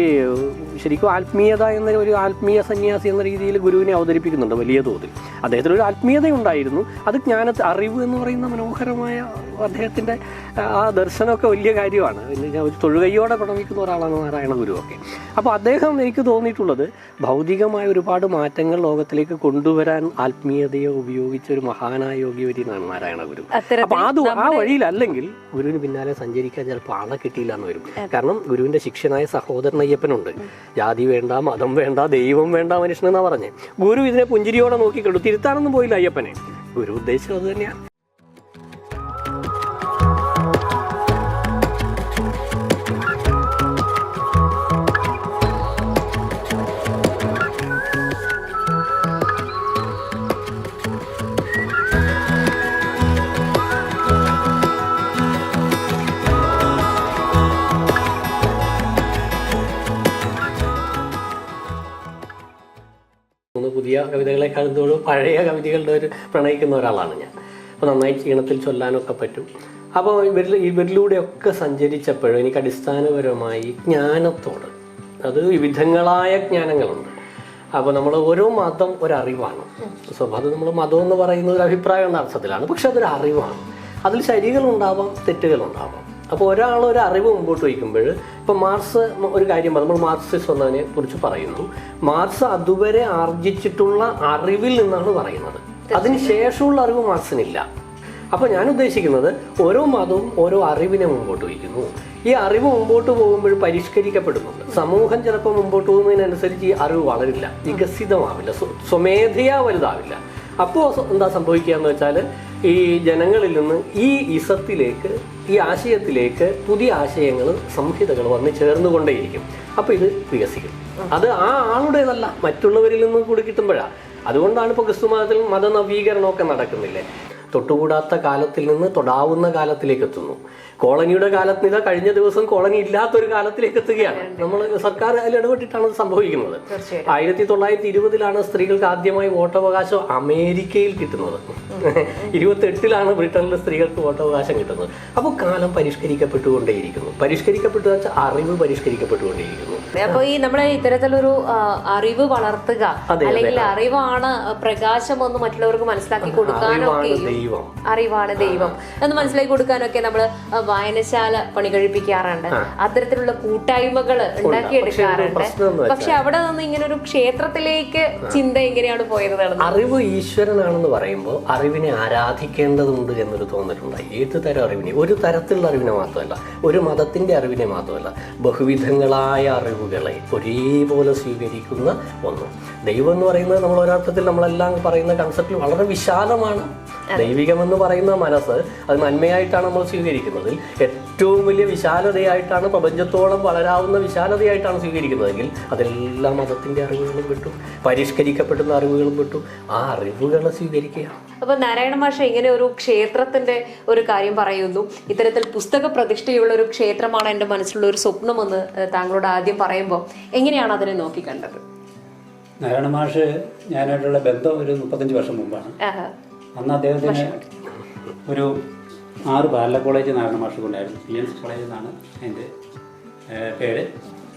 ശരിക്കും ആത്മീയത എന്ന ഒരു ആത്മീയ സന്യാസി എന്ന രീതിയിൽ ഗുരുവിനെ അവതരിപ്പിക്കുന്നുണ്ട് വലിയ തോതിൽ. അദ്ദേഹത്തിന് ഒരു ആത്മീയത ഉണ്ടായിരുന്നു അത് ജ്ഞാനത്തെ അറിവ് എന്ന് പറയുന്ന മനോഹരമായ അദ്ദേഹത്തിന്റെ ആ ദർശനമൊക്കെ വലിയ കാര്യമാണ്. ഞാൻ ഒരു തൊഴുകയ്യോടെ പ്രണമിക്കുന്ന ഒരാളാണ് നാരായണ ഗുരുവൊക്കെ അപ്പോൾ അദ്ദേഹം എനിക്ക് തോന്നിയിട്ടുള്ളത് ഭൗതികമായ ഒരുപാട് മാറ്റങ്ങൾ ലോകത്തിലേക്ക് കൊണ്ടുവരാൻ ആത്മീയതയെ ഉപയോഗിച്ച ഒരു മഹാനായ യോഗി എന്നാണ് നാരായണ ഗുരു. അപ്പോൾ അപ്പൊ അത് ആ വഴിയിലല്ലെങ്കിൽ ഗുരുവിന് പിന്നാലെ സഞ്ചരിക്കാൻ ചിലപ്പോൾ ആളെ കിട്ടിയില്ല എന്ന് വരും. കാരണം ഗുരുവിന്റെ ശിഷ്യനായ സഹോദരൻ അയ്യപ്പനുണ്ട്. ജാതി വേണ്ട മതം വേണ്ട ദൈവം വേണ്ട മനുഷ്യനെന്നാണ് പറഞ്ഞത് പറഞ്ഞേ. ഗുരു ഇതിനെ പുഞ്ചിരിയോടെ നോക്കിക്കണ്ടു. തിരുത്താനൊന്നും പോയില്ല അയ്യപ്പനെ. ഗുരു ഉദ്ദേശം അത് തന്നെയാണ്. മൂന്ന് പുതിയ കവിതകളെക്കാൾ തോളും പഴയ കവിതകളുടെ ഒരു പ്രണയിക്കുന്ന ഒരാളാണ് ഞാൻ. അപ്പോൾ നന്നായി ഈണത്തിൽ ചൊല്ലാനൊക്കെ പറ്റും. അപ്പോൾ ഇവരിൽ ഇവരിലൂടെയൊക്കെ സഞ്ചരിച്ചപ്പോഴും എനിക്ക് അടിസ്ഥാനപരമായി ജ്ഞാനത്തോട് അത് വിവിധങ്ങളായ ജ്ഞാനങ്ങളുണ്ട്. അപ്പോൾ നമ്മൾ ഓരോ മതം ഒരറിവാണ്. സ്വഭാവം അത് നമ്മൾ മതം എന്ന് പറയുന്ന ഒരു അഭിപ്രായം എന്ന അർത്ഥത്തിലാണ്. പക്ഷെ അതൊരു അറിവാണ് അതിൽ ശരികളുണ്ടാവാം തെറ്റുകളുണ്ടാവാം. അപ്പോൾ ഒരാൾ ഒരു അറിവ് മുമ്പോട്ട് വയ്ക്കുമ്പോൾ ഇപ്പോൾ മാർസ് ഒരു കാര്യം. നമ്മൾ മാർക്സിസ്റ്റ് എന്നതിനെ കുറിച്ച് പറയുന്നു. മാർസ് അതുവരെ ആർജിച്ചിട്ടുള്ള അറിവിൽ നിന്നാണ് പറയുന്നത്. അതിന് ശേഷമുള്ള അറിവ് മാർസിനില്ല അപ്പോൾ ഞാൻ ഉദ്ദേശിക്കുന്നത് ഓരോ മതവും ഓരോ അറിവിനെ മുമ്പോട്ട് വയ്ക്കുന്നു. ഈ അറിവ് മുമ്പോട്ട് പോകുമ്പോൾ പരിഷ്കരിക്കപ്പെടുന്നുണ്ട് സമൂഹം ചിലപ്പോൾ മുമ്പോട്ട് പോകുന്നതിനനുസരിച്ച് ഈ അറിവ് വളരില്ല. വികസിതമാവില്ല. സ്വ- സ്വമേധയാ വലുതാവില്ല. അപ്പോൾ എന്താ സംഭവിക്കുക എന്ന് വെച്ചാൽ ഈ ജനങ്ങളിൽ നിന്ന് ഈ ഇസത്തിലേക്ക് ഈ ആശയത്തിലേക്ക് പുതിയ ആശയങ്ങൾ സംഹിതകൾ വന്ന് ചേർന്നുകൊണ്ടേയിരിക്കും. അപ്പോൾ ഇത് വികസിക്കും. അത് ആ ആളുടേതല്ല മറ്റുള്ളവരിൽ നിന്ന് കൂടി കിട്ടുമ്പോഴാണ് അതുകൊണ്ടാണ് ഇപ്പോൾ ക്രിസ്തു മതത്തിൽ മതനവീകരണമൊക്കെ നടക്കുന്നില്ലേ? തൊട്ടുകൂടാത്ത കാലത്തിൽ നിന്ന് തൊടാവുന്ന കാലത്തിലേക്ക് എത്തുന്നു. കോളനിയുടെ കാലത്ത് ഇതാ കഴിഞ്ഞ ദിവസം കോളനി ഇല്ലാത്തൊരു കാലത്തിലേക്ക് എത്തുകയാണ്. നമ്മൾ സർക്കാർ അതിൽ ഇടപെട്ടിട്ടാണ് ഇത് സംഭവിക്കുന്നത്. ആയിരത്തി തൊള്ളായിരത്തി ഇരുപതിലാണ് സ്ത്രീകൾക്ക് ആദ്യമായി വോട്ടവകാശം അമേരിക്കയിൽ കിട്ടുന്നത്. ഇരുപത്തി എട്ടിലാണ് ബ്രിട്ടനിൽ സ്ത്രീകൾക്ക് വോട്ടവകാശം കിട്ടുന്നത്. അപ്പോൾ കാലം പരിഷ്കരിക്കപ്പെട്ടുകൊണ്ടേയിരിക്കുന്നു. പരിഷ്കരിക്കപ്പെട്ടു വെച്ചാൽ അറിവ് പരിഷ്കരിക്കപ്പെട്ടുകൊണ്ടേയിരിക്കുന്നു. അപ്പൊ ഈ നമ്മളെ ഇത്തരത്തിലൊരു അറിവ് വളർത്തുക അല്ലെങ്കിൽ അറിവാണ് പ്രകാശം ഒന്ന് മറ്റുള്ളവർക്ക് മനസ്സിലാക്കി കൊടുക്കാനൊക്കെ അറിവാണ് ദൈവം. എന്ന് മനസ്സിലാക്കി കൊടുക്കാനൊക്കെ നമ്മൾ വായനശാല പണി കഴിപ്പിക്കാറുണ്ട്. അത്തരത്തിലുള്ള കൂട്ടായ്മകൾ ഉണ്ടാക്കിയെടുക്കാറുണ്ട്. പക്ഷെ അവിടെ നിന്ന് ഇങ്ങനെ ഒരു ക്ഷേത്രത്തിലേക്ക് ചിന്ത എങ്ങനെയാണ് പോയത് അറിവ് ഈശ്വരനാണെന്ന് പറയുമ്പോൾ അറിവിനെ ആരാധിക്കേണ്ടതുണ്ട് എന്നൊരു തോന്നിട്ടുണ്ട് ഏത് തരം അറിവിനെ? ഒരു തരത്തിലുള്ള അറിവിനെ മാത്രമല്ല ഒരു മതത്തിന്റെ അറിവിനെ മാത്രമല്ല ബഹുവിധങ്ങളായ അറിവുകളെ ഒരേപോലെ സ്വീകരിക്കുന്ന ഒന്ന്. ദൈവം എന്ന് പറയുന്നത് നമ്മൾ ഒരർത്ഥത്തിൽ നമ്മളെല്ലാം പറയുന്ന കൺസെപ്റ്റിൽ വളരെ വിശാലമാണ്. ദൈവികമെന്ന് പറയുന്ന മനസ്സ് അത് നന്മയായിട്ടാണ് നമ്മൾ സ്വീകരിക്കുന്നതിൽ ഏറ്റവും വലിയ വിശാലതയായിട്ടാണ് പ്രപഞ്ചത്തോളം വളരാവുന്ന വിശാലതയായിട്ടാണ് സ്വീകരിക്കുന്നതെങ്കിൽ അതെല്ലാ മതത്തിന്റെ അറിവുകളും പെട്ടു പരിഷ്കരിക്കപ്പെടുന്ന അറിവുകളും പെട്ടു ആ അറിവുകളെ സ്വീകരിക്കുക അപ്പൊ നാരായണ മാഷ ഇങ്ങനെ ഒരു ക്ഷേത്രത്തിന്റെ ഒരു കാര്യം പറയുന്നു. ഇത്തരത്തിൽ പുസ്തക പ്രതിഷ്ഠയുള്ള ഒരു ക്ഷേത്രമാണ് എന്റെ മനസ്സിലുള്ള ഒരു സ്വപ്നമെന്ന് താങ്കളോട് ആദ്യം പറയുമ്പോൾ എങ്ങനെയാണ് അതിനെ നോക്കിക്കണ്ടത്? നാരായണ മാഷ് ഞാനായിട്ടുള്ള ബന്ധം ഒരു മുപ്പത്തഞ്ച് വർഷം മുമ്പാണ്. അന്ന് അദ്ദേഹത്തിന് ഒരു ആറ് ബാലല കോളേജ് നാരായണ മാഷ് കൊണ്ടായിരുന്നു. പി എൻസ് കോളേജ് എന്നാണ് എന്റെ പേര്.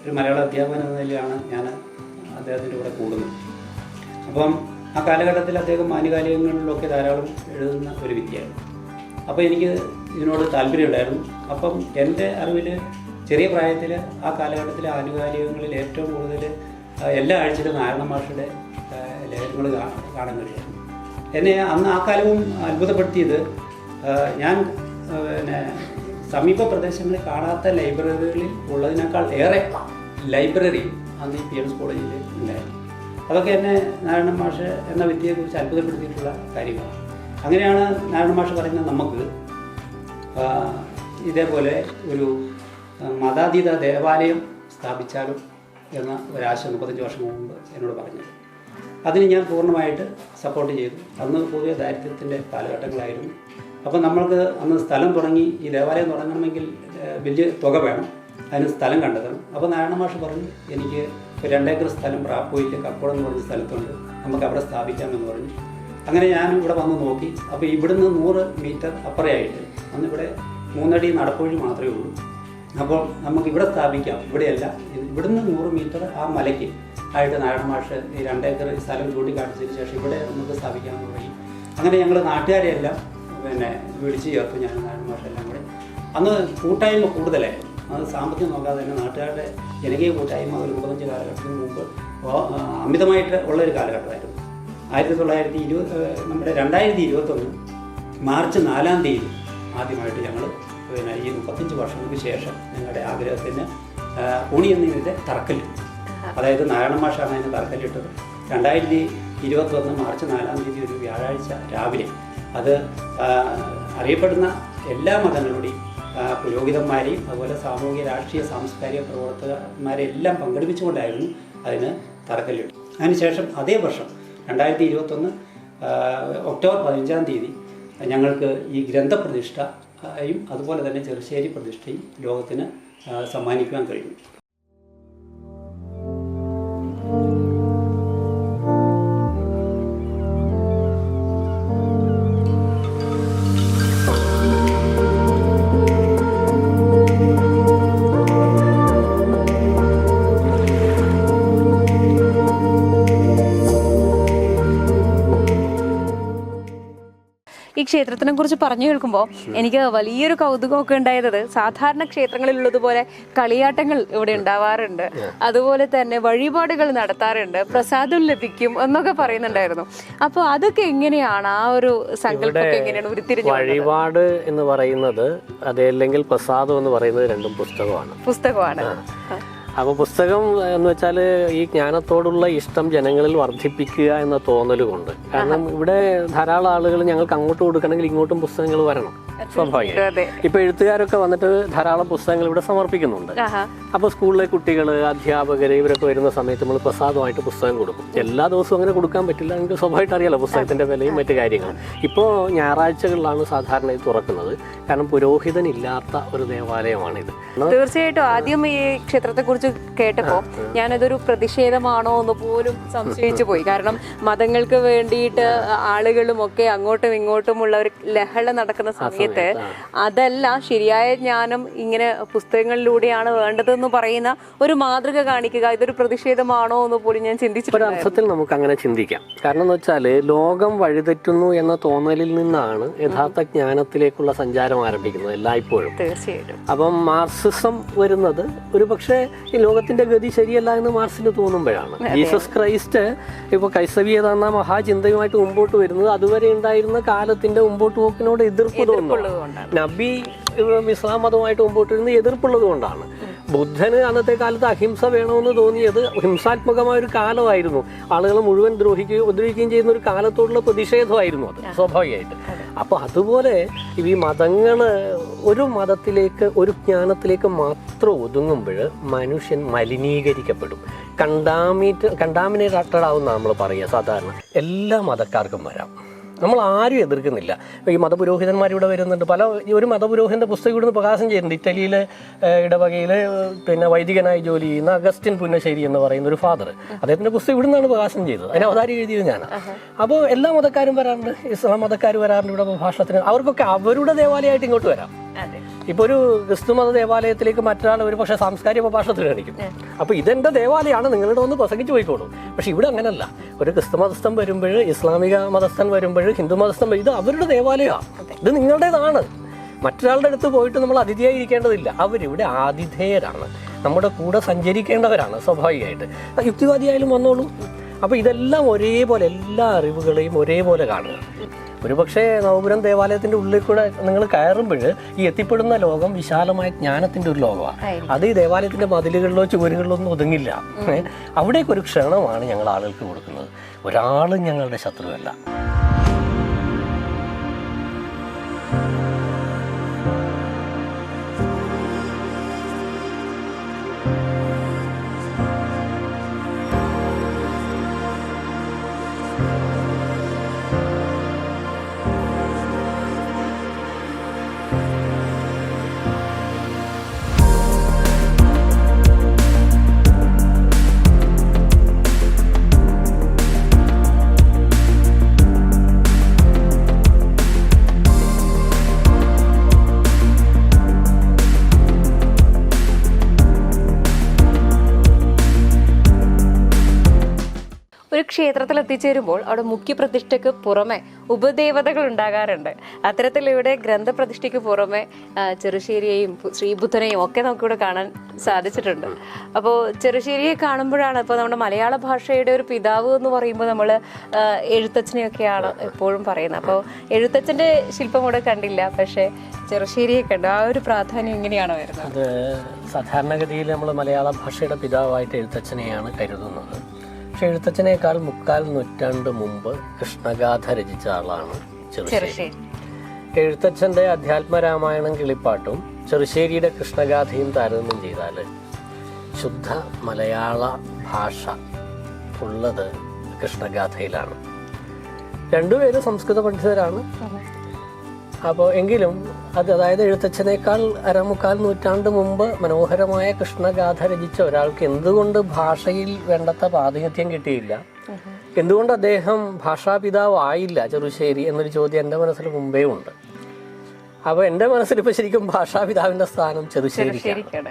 ഒരു മലയാള അധ്യാപകൻ എന്ന നിലയിലാണ് ഞാൻ അദ്ദേഹത്തിന്റെ കൂടെ കൂടുന്നത്. അപ്പം ആ കാലഘട്ടത്തിൽ അദ്ദേഹം ആനുകാലികങ്ങളിലൊക്കെ ധാരാളം എഴുതുന്ന ഒരു വ്യക്തിയായിരുന്നു. അപ്പോൾ എനിക്ക് ഇതിനോട് താല്പര്യമുണ്ടായിരുന്നു അപ്പം എന്റെ അറിവിൽ ചെറിയ പ്രായത്തിൽ ആ കാലഘട്ടത്തിലെ ആനുകാലികങ്ങളിൽ ഏറ്റവും കൂടുതൽ എല്ലാ ആഴ്ചയിലും നാരായണ മാഷയുടെ ലേഖനങ്ങൾ കാണാൻ കഴിയും എന്നെ അന്ന് ആ കാലവും അത്ഭുതപ്പെടുത്തിയത് ഞാൻ പിന്നെ സമീപ പ്രദേശങ്ങളിൽ കാണാത്ത ലൈബ്രറികളിൽ ഉള്ളതിനേക്കാൾ ഏറെ ലൈബ്രറി അന്ന് ഈ പി എം എസ് കോളേജിൽ ഉണ്ടായിരുന്നു. അതൊക്കെ എന്നെ നാരായണ മാഷ് എന്ന വ്യക്തിയെക്കുറിച്ച് അത്ഭുതപ്പെടുത്തിയിട്ടുള്ള കാര്യമാണ് അങ്ങനെയാണ് നാരായണ മാഷ് പറയുന്നത് നമുക്ക് ഇതേപോലെ ഒരു മതാതീത ദേവാലയം സ്ഥാപിച്ചാലും എന്ന ഒരാശ മുപ്പത്തഞ്ച് വർഷം മുമ്പ് എന്നോട് പറഞ്ഞത്. അതിന് ഞാൻ പൂർണമായിട്ട് സപ്പോർട്ട് ചെയ്തു. അന്ന് പുതിയ ദാരിദ്ര്യത്തിന്റെ കാലഘട്ടങ്ങളായിരുന്നു. അപ്പം നമ്മൾക്ക് അന്ന് സ്ഥലം തുടങ്ങി ഈ ദേവാലയം തുടങ്ങണമെങ്കിൽ വലിയ തുക വേണം. അതിന് സ്ഥലം കണ്ടെത്തണം. അപ്പോൾ നാരായണ മാഷ് പറഞ്ഞു എനിക്ക് രണ്ടേക്കർ സ്ഥലം പ്രാപ്പോയിൽ കക്കോളം എന്ന് പറഞ്ഞ സ്ഥലത്തുണ്ട്. നമുക്ക് അവിടെ സ്ഥാപിക്കാമെന്ന് പറഞ്ഞു. അങ്ങനെ ഞാൻ ഇവിടെ വന്ന് നോക്കി. അപ്പോൾ ഇവിടുന്ന് നൂറ് മീറ്റർ അപ്പുറയായിട്ട് അന്ന് ഇവിടെ മൂന്നടി നടപ്പൊഴി മാത്രമേ ഉള്ളൂ. അപ്പോൾ നമുക്ക് ഇവിടെ സ്ഥാപിക്കാം. ഇവിടെയല്ല. ഇവിടുന്ന് നൂറ് മീറ്റർ ആ മലയ്ക്ക് ആയിട്ട് നാരായണ മാഷ് ഈ രണ്ടേക്കർ സ്ഥലം ചൂണ്ടിക്കാണിച്ചതിന് ശേഷം ഇവിടെ നമുക്ക് സ്ഥാപിക്കാൻ തുടങ്ങി. അങ്ങനെ ഞങ്ങൾ നാട്ടുകാരെയെല്ലാം പിന്നെ വിളിച്ച് ചേർത്തു ഞാൻ നാരായണ മാഷെല്ലാം കൂടെ. അന്ന് കൂട്ടായ്മ കൂടുതലായിരുന്നു. അത് സാമ്പത്തികം നോക്കാതെ തന്നെ നാട്ടുകാരുടെ ജനകീയ കൂട്ടായ്മ ഒരു മുപ്പത്തഞ്ച് കാലഘട്ടത്തിന് മുമ്പ് അമിതമായിട്ട് ഉള്ളൊരു കാലഘട്ടമായിരുന്നു. ആയിരത്തി തൊള്ളായിരത്തി ഇരുപത് നമ്മുടെ രണ്ടായിരത്തി ഇരുപത്തൊന്ന് മാർച്ച് നാലാം തീയതി ആദ്യമായിട്ട് ഞങ്ങൾ പിന്നെ ഈ മുപ്പത്തഞ്ച് വർഷങ്ങൾക്ക് ശേഷം ഞങ്ങളുടെ ആഗ്രഹത്തിന് ആ, ഉണി എന്നതിന്റെ തറക്കല്ലിട്ടു. അതായത് നാരായണ മാഷാണ് അതിന് തറക്കല്ലിട്ടത്. രണ്ടായിരത്തി ഇരുപത്തൊന്ന് മാർച്ച് നാലാം തീയതി ഒരു വ്യാഴാഴ്ച രാവിലെ അത് അറിയപ്പെടുന്ന എല്ലാ മതങ്ങളുടെയും പുരോഹിതന്മാരെയും അതുപോലെ സാമൂഹിക രാഷ്ട്രീയ സാംസ്കാരിക പ്രവർത്തകന്മാരെ എല്ലാം പങ്കെടുപ്പിച്ചുകൊണ്ടായിരുന്നു അതിന് തറക്കല്ലിട്ടു അതിനുശേഷം അതേ വർഷം രണ്ടായിരത്തി ഇരുപത്തൊന്ന് ഒക്ടോബർ പതിനഞ്ചാം തീയതി ഞങ്ങൾക്ക് ഈ ഗ്രന്ഥപ്രതിഷ്ഠയും അതുപോലെ തന്നെ ചെറുശ്ശേരി പ്രതിഷ്ഠയും ലോകത്തിന് സമ്മാനിക്കുവാൻ കഴിഞ്ഞു ക്ഷേത്രത്തിനെ കുറിച്ച് പറഞ്ഞു കേൾക്കുമ്പോൾ എനിക്ക് വലിയൊരു കൗതുകമൊക്കെ ഉണ്ടായത് സാധാരണ ക്ഷേത്രങ്ങളിലുള്ളതുപോലെ കളിയാട്ടങ്ങൾ ഇവിടെ ഉണ്ടാവാറുണ്ട്. അതുപോലെ തന്നെ വഴിപാടുകൾ നടത്താറുണ്ട്. പ്രസാദം ലഭിക്കും എന്നൊക്കെ പറയുന്നുണ്ടായിരുന്നു. അപ്പോൾ അതൊക്കെ എങ്ങനെയാണ്? ആ ഒരു സങ്കല്പം എങ്ങനെയാണ് ഉരുത്തിരിഞ്ഞു? വഴിപാട് എന്ന് പറയുന്നത് അതല്ലെങ്കിൽ പ്രസാദം എന്ന് പറയുന്നത് രണ്ടും പുസ്തകമാണ്. പുസ്തകമാണ്. അപ്പോൾ പുസ്തകം എന്ന് വെച്ചാൽ ഈ ജ്ഞാനത്തോടുള്ള ഇഷ്ടം ജനങ്ങളിൽ വർദ്ധിപ്പിക്കുക എന്ന തോന്നലുകൊണ്ട്. കാരണം ഇവിടെ ധാരാളം ആളുകൾ ഞങ്ങൾക്ക് അങ്ങോട്ട് കൊടുക്കണമെങ്കിൽ ഇങ്ങോട്ടും പുസ്തകങ്ങൾ വരണം. സ്വാഭാവികം. ഇപ്പൊ എഴുത്തുകാരൊക്കെ വന്നിട്ട് ധാരാളം പുസ്തകങ്ങൾ ഇവിടെ സമർപ്പിക്കുന്നുണ്ട്. അപ്പൊ സ്കൂളിലെ കുട്ടികൾ അധ്യാപകർ ഇവരൊക്കെ വരുന്ന സമയത്ത് നമ്മൾ പ്രസാദമായിട്ട് പുസ്തകം കൊടുക്കും. എല്ലാ ദിവസവും അങ്ങനെ കൊടുക്കാൻ പറ്റില്ല. നിങ്ങൾക്ക് സ്വാഭാവികമായിട്ട് അറിയാലോ പുസ്തകത്തിന്റെ വിലയും മറ്റു കാര്യങ്ങളും. ഇപ്പോ ഞായറാഴ്ചകളിലാണ് സാധാരണ ഇത് തുറക്കുന്നത്. കാരണം പുരോഹിതൻ ഇല്ലാത്ത ഒരു ദേവാലയമാണിത്. തീർച്ചയായിട്ടും. ആദ്യം ഈ ക്ഷേത്രത്തെ കുറിച്ച് കേട്ടപ്പോ ഞാനതൊരു പ്രതിഷേധമാണോ എന്ന് പോലും സംശയിച്ചു പോയി. കാരണം മതങ്ങൾക്ക് വേണ്ടിയിട്ട് ആളുകളും ഒക്കെ അങ്ങോട്ടും ഇങ്ങോട്ടും ഉള്ള ഒരു ലഹള നടക്കുന്ന സമയത്ത് അതല്ല ശരിയായ ജ്ഞാനം ഇങ്ങനെ പുസ്തകങ്ങളിലൂടെയാണ് വേണ്ടതെന്ന് പറയുന്ന ഒരു മാതൃക കാണിക്കുക. ഇതൊരു പ്രതിഷേധമാണോ എന്ന് പോലും ഞാൻ ചിന്തിച്ചിട്ടുണ്ട് അർത്ഥത്തിൽ നമുക്ക് അങ്ങനെ ചിന്തിക്കാം. കാരണം എന്ന് വെച്ചാൽ ലോകം വഴിതെറ്റുന്നു എന്ന തോന്നലിൽ നിന്നാണ് യഥാർത്ഥ ജ്ഞാനത്തിലേക്കുള്ള സഞ്ചാരം ആരംഭിക്കുന്നത് എല്ലായ്പ്പോഴും. തീർച്ചയായിട്ടും. അപ്പം മാർസിസം വരുന്നത് ഒരു പക്ഷേ ഈ ലോകത്തിന്റെ ഗതി ശരിയല്ല എന്ന് മാർസിന് തോന്നുമ്പോഴാണ്. ജീസസ് ക്രൈസ്റ്റ് ഇപ്പൊ ക്രൈസ്തവീയത എന്ന മഹാചിന്തയുമായിട്ട് മുമ്പോട്ട് വരുന്നത് അതുവരെ ഉണ്ടായിരുന്ന കാലത്തിന്റെ മുമ്പോട്ട് പോക്കിനോട് എതിർപ്പ് തോന്നുന്നു. ഉള്ളതുകൊണ്ടാണ് നബി ഇസ്ലാം മതമായിട്ട് മുമ്പോട്ട് വരുന്നത് എതിർപ്പുള്ളത് കൊണ്ടാണ്. ബുദ്ധന് അന്നത്തെ കാലത്ത് അഹിംസ വേണമെന്ന് തോന്നിയത് ഹിംസാത്മകമായ ഒരു കാലമായിരുന്നു. ആളുകൾ മുഴുവൻ ദ്രോഹിക്കുകയും ഉപദ്രവിക്കുകയും ചെയ്യുന്ന ഒരു കാലത്തോടുള്ള പ്രതിഷേധമായിരുന്നു അത് സ്വാഭാവികമായിട്ട്. അപ്പോൾ അതുപോലെ ഈ മതങ്ങൾ ഒരു മതത്തിലേക്ക് ഒരു ജ്ഞാനത്തിലേക്ക് മാത്രം ഒതുങ്ങുമ്പോൾ മനുഷ്യൻ മലിനീകരിക്കപ്പെടും. കണ്ടാമിറ്റ് കണ്ടാമിനേറ്റഡ് ആവും നമ്മൾ പറയുക സാധാരണ എല്ലാ മതക്കാർക്കും വരാം. നമ്മൾ ആരും എതിർക്കുന്നില്ല. ഈ മതപുരോഹിതന്മാർ ഇവിടെ വരുന്നുണ്ട്. പല ഒരു മതപുരോഹിതന്റെ പുസ്തകം ഇവിടുന്ന് പ്രകാശം ചെയ്യുന്നുണ്ട്. ഇറ്റലിയിലെ ഇടവകയിൽ പിന്നെ വൈദികനായി ജോലി ചെയ്യുന്ന അഗസ്റ്റിൻ പുന്നശ്ശേരി എന്ന് പറയുന്ന ഒരു ഫാദർ. അദ്ദേഹത്തിന്റെ പുസ്തകം ഇവിടുന്നാണ് പ്രകാശനം ചെയ്തത്. അതിന് അവതാരി എഴുതിയത് ഞാൻ അപ്പോൾ എല്ലാ മതക്കാരും വരാറുണ്ട്. ഇസ്ലാം മതക്കാർ വരാറുണ്ട് ഇവിടെ ഭാഷണത്തിന് അവർക്കൊക്കെ അവരുടെ ദേവാലയമായിട്ട് ഇങ്ങോട്ട് വരാം. അതെ ഇപ്പൊ ഒരു ക്രിസ്തുമത ദേവാലയത്തിലേക്ക് മറ്റൊരാൾ ഒരു പക്ഷേ സാംസ്കാരിക പ്രഭാഷണത്തിൽ കാണിക്കും. അപ്പൊ ഇതെന്റെ ദേവാലയമാണ് നിങ്ങളുടെ ഒന്ന് പ്രസംഗിച്ചു പോയിക്കോളൂ. പക്ഷെ ഇവിടെ അങ്ങനല്ല. ഒരു ക്രിസ്തുമതസ്ഥൻ വരുമ്പോൾ ഇസ്ലാമിക മതസ്ഥൻ വരുമ്പോൾ ഹിന്ദു മതസ്ഥൻ ഇത് അവരുടെ ദേവാലയമാണ് ഇത് നിങ്ങളുടേതാണ്. മറ്റൊരാളുടെ അടുത്ത് പോയിട്ട് നമ്മൾ അതിഥിയായി ഇരിക്കേണ്ടതില്ല അവരിവിടെ ആതിഥേയരാണ്. നമ്മുടെ കൂടെ സഞ്ചരിക്കേണ്ടവരാണ് സ്വാഭാവികമായിട്ട്. യുക്തിവാദിയായാലും വന്നോളൂ. അപ്പോൾ ഇതെല്ലാം ഒരേപോലെ എല്ലാ അറിവുകളെയും ഒരേപോലെ കാണുക. ഒരുപക്ഷെ നവപുരം ദേവാലയത്തിന്റെ ഉള്ളിൽ കൂടെ നിങ്ങൾ കയറുമ്പോൾ ഈ എത്തിപ്പെടുന്ന ലോകം വിശാലമായ ജ്ഞാനത്തിന്റെ ഒരു ലോകമാണ്. അത് ഈ ദേവാലയത്തിന്റെ മതിലുകളിലോ ചുവരുകളിലോ ഒന്നും ഒതുങ്ങില്ല. അവിടേക്കൊരു ക്ഷണമാണ് ഞങ്ങൾ ആളുകൾക്ക് കൊടുക്കുന്നത്. ഒരാളും ഞങ്ങളുടെ ശത്രുവല്ല. ക്ഷേത്രത്തിൽ എത്തിച്ചേരുമ്പോൾ അവിടെ മുഖ്യപ്രതിഷ്ഠയ്ക്ക് പുറമെ ഉപദേവതകൾ ഉണ്ടാകാറുണ്ട്. അത്തരത്തിൽ ഇവിടെ ഗ്രന്ഥപ്രതിഷ്ഠയ്ക്ക് പുറമെ ചെറുശ്ശേരിയെയും ശ്രീബുദ്ധനെയും ഒക്കെ നമുക്കിവിടെ കാണാൻ സാധിച്ചിട്ടുണ്ട്. അപ്പോൾ ചെറുശ്ശേരിയെ കാണുമ്പോഴാണ് ഇപ്പോൾ നമ്മുടെ മലയാള ഭാഷയുടെ ഒരു പിതാവ് എന്ന് പറയുമ്പോൾ നമ്മൾ എഴുത്തച്ഛനെയൊക്കെയാണ് എപ്പോഴും പറയുന്നത്. അപ്പോൾ എഴുത്തച്ഛന്റെ ശില്പം ഇവിടെ കണ്ടില്ല പക്ഷേ ചെറുശ്ശേരിയെ കണ്ടു. ആ ഒരു പ്രാധാന്യം എങ്ങനെയാണ് വരുന്നത്? സാധാരണഗതിയിൽ നമ്മൾ മലയാള ഭാഷയുടെ പിതാവായിട്ട് എഴുത്തച്ഛനെയാണ് കരുതുന്നത്. പക്ഷെ എഴുത്തച്ഛനേക്കാൾ മുക്കാൽ നൂറ്റാണ്ട് മുമ്പ് കൃഷ്ണഗാഥ രചിച്ച ആളാണ് ചെറുശ്ശേരി. എഴുത്തച്ഛന്റെ അധ്യാത്മരാമായണം കിളിപ്പാട്ടും ചെറുശ്ശേരിയുടെ കൃഷ്ണഗാഥയും താരതമ്യം ചെയ്താൽ ശുദ്ധ മലയാള ഭാഷ ഉള്ളത് കൃഷ്ണഗാഥയിലാണ്. രണ്ടുപേരും സംസ്കൃത പണ്ഡിതരാണ് അപ്പോൾ എങ്കിലും അത് അതായത് എഴുത്തച്ഛനേക്കാൾ അരമുക്കാൽ നൂറ്റാണ്ട് മുമ്പ് മനോഹരമായ കൃഷ്ണഗാഥ രചിച്ച ഒരാൾക്ക് എന്തുകൊണ്ട് ഭാഷയിൽ വേണ്ടത്ര പ്രാതിനിധ്യം കിട്ടിയില്ല? എന്തുകൊണ്ട് അദ്ദേഹം ഭാഷാപിതാവ് ആയില്ല ചെറുശ്ശേരി എന്നൊരു ചോദ്യം എന്റെ മനസ്സിൽ മുമ്പേ ഉണ്ട്. അപ്പോൾ എന്റെ മനസ്സിൽ ഇപ്പോൾ ശരിക്കും ഭാഷാപിതാവിന്റെ സ്ഥാനം ചെറുശ്ശേരിക്കാണ്. ഇപ്പോൾ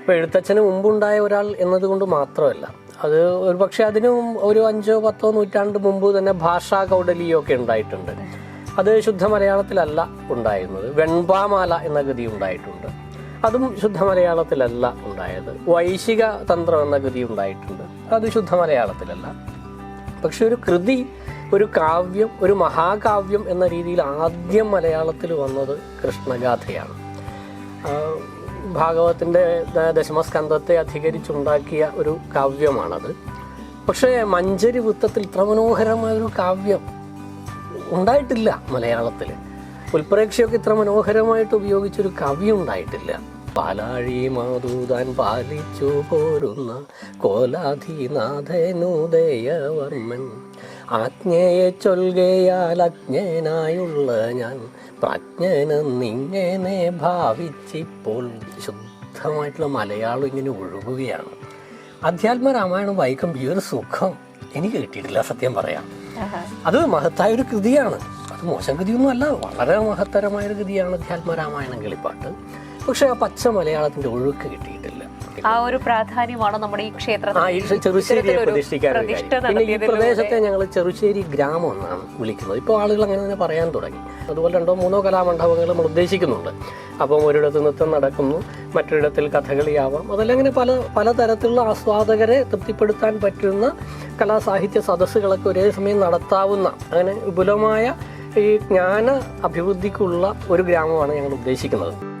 ഇപ്പൊ എഴുത്തച്ഛന് മുമ്പുണ്ടായ ഒരാൾ എന്നതുകൊണ്ട് മാത്രമല്ല. അത് ഒരു പക്ഷേ അതിനും ഒരു അഞ്ചോ പത്തോ നൂറ്റാണ്ട് മുമ്പ് തന്നെ ഭാഷാ കൗടലിയൊക്കെ ഉണ്ടായിട്ടുണ്ട്. അത് ശുദ്ധ മലയാളത്തിലല്ല ഉണ്ടായിരുന്നത്. വെൺപാമാല എന്ന ഗതി ഉണ്ടായിട്ടുണ്ട്. അതും ശുദ്ധ മലയാളത്തിലല്ല ഉണ്ടായത്. വൈശിക തന്ത്രം എന്ന ഗതി ഉണ്ടായിട്ടുണ്ട്. അത് ശുദ്ധ മലയാളത്തിലല്ല പക്ഷെ ഒരു കൃതി ഒരു കാവ്യം ഒരു മഹാകാവ്യം എന്ന രീതിയിൽ ആദ്യം മലയാളത്തിൽ വന്നത് കൃഷ്ണഗാഥയാണ്. ഭാഗവത്തിന്റെ ദശമസ്കന്ധത്തെ അധികരിച്ചുണ്ടാക്കിയ ഒരു കാവ്യമാണത്. പക്ഷേ മഞ്ചരി വൃത്തത്തിൽ ഇത്ര മനോഹരമായ ഒരു കാവ്യം ഉണ്ടായിട്ടില്ല മലയാളത്തിൽ പുൽപ്രേക്ഷയൊക്കെ ഇത്ര മനോഹരമായിട്ട് ഉപയോഗിച്ചൊരു കവി ഉണ്ടായിട്ടില്ല പാലാഴി മാതൂതാൻ പാലിച്ചു പോരുന്ന കോലാധിനാഥനുദയവർമ്മൻ. ആജ്ഞയെ ചൊൽകയാൽ അജ്ഞനായുള്ള ഞാൻ പ്രജ്ഞനെന്നിങ്ങനെ ഭാവിച്ചിപ്പോൾ ശുദ്ധമായിട്ടുള്ള മലയാളം ഇങ്ങനെ ഒഴുകുകയാണ്. അധ്യാത്മ രാമായണം വായിക്കുമ്പോൾ ഈ ഒരു സുഖം എനിക്ക് കിട്ടിയിട്ടില്ല സത്യം പറയാം. അത് മഹത്തായ ഒരു കൃതിയാണ്. അത് മോശം കൃതിയൊന്നും അല്ല വളരെ മഹത്തരമായ ഒരു കൃതിയാണ് അധ്യാത്മ രാമായണം പക്ഷേ പക്ഷെ ആ പച്ച മലയാളത്തിന്റെ ഒഴുക്ക് കിട്ടിയിട്ടില്ല. ആ ഒരു പ്രാധാന്യമാണ് നമ്മുടെ ഈ ക്ഷേത്രത്തിൽ. ചെറുശ്ശേരിയെ ഈ പ്രദേശത്തെ ഞങ്ങൾ ചെറുശ്ശേരി ഗ്രാമം എന്നാണ് വിളിക്കുന്നത്. ഇപ്പോൾ ആളുകൾ അങ്ങനെ തന്നെ പറയാൻ തുടങ്ങി. അതുപോലെ രണ്ടോ മൂന്നോ കലാമണ്ഡപങ്ങൾ നമ്മൾ ഉദ്ദേശിക്കുന്നുണ്ട്. അപ്പം ഒരിടത്ത് നൃത്തം നടക്കുന്നു മറ്റൊരിടത്തിൽ കഥകളിയാവാം. അതെല്ലാം അങ്ങനെ പല പലതരത്തിലുള്ള ആസ്വാദകരെ തൃപ്തിപ്പെടുത്താൻ പറ്റുന്ന കലാസാഹിത്യ സദസ്സുകളൊക്കെ ഒരേ സമയം നടത്താവുന്ന അങ്ങനെ വിപുലമായ ഈ ജ്ഞാന അഭിവൃദ്ധിക്കുള്ള ഒരു ഗ്രാമമാണ് ഞങ്ങൾ ഉദ്ദേശിക്കുന്നത്.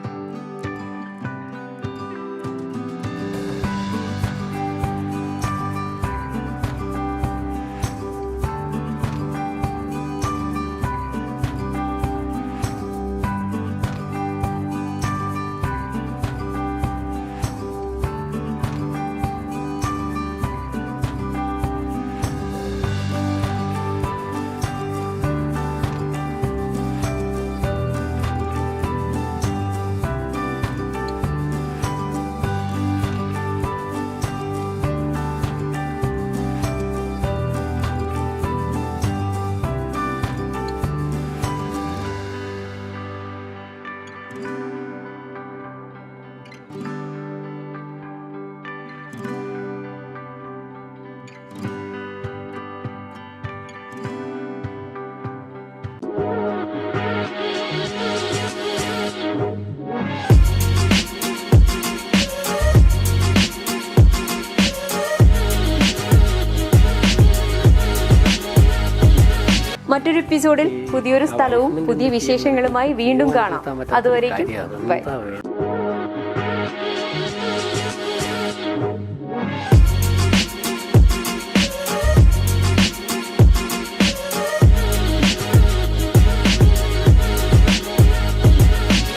എപ്പിസോഡിൽ പുതിയൊരു സ്ഥലവും പുതിയ വിശേഷങ്ങളുമായി വീണ്ടും കാണാം. അതുവരേക്കും ബൈ.